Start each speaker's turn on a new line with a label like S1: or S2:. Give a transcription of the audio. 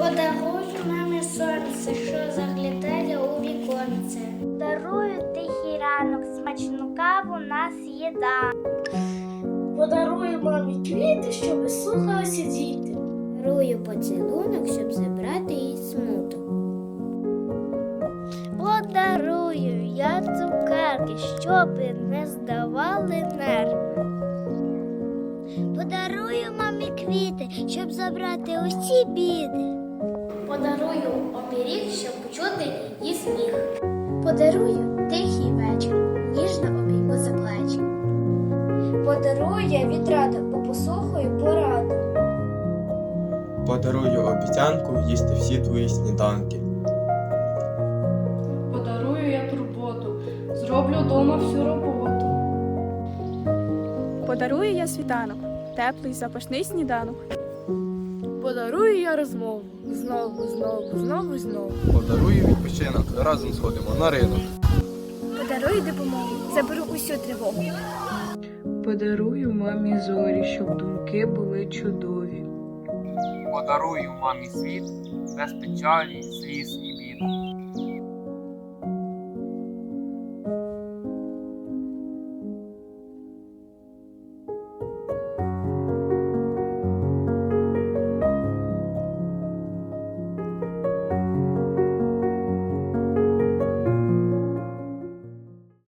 S1: Подарую мамі сонце, що заглядає у віконце. Дарую тихий ранок, смачну каву нас їда.
S2: Подарую мамі квіти, щоб слухалися діти.
S1: Дарую поцілунок, щоб забрати їй смуток. Подарую я цукерки, щоби не здавали нерви. Подарую мамі квіти, щоб забрати усі біди. Подарую оберіг, щоб почути її сміх. Подарую тихий вечір, ніжно обійму за плечі. Подарую я відраду, бо послухаю пораду.
S3: Подарую обіцянку їсти всі твої сніданки.
S4: Подарую я турботу, зроблю вдома всю роботу.
S5: Подарую я світанок, теплий запашний сніданок.
S4: Подарую я розмову знову, знову, знову, знову.
S6: Подарую відпочинок, разом сходимо на ринок.
S5: Подарую допомогу, заберу усю тривогу.
S7: Подарую мамі зорі, щоб думки були чудові.
S8: Подарую мамі світ без печалі, сліз і бід.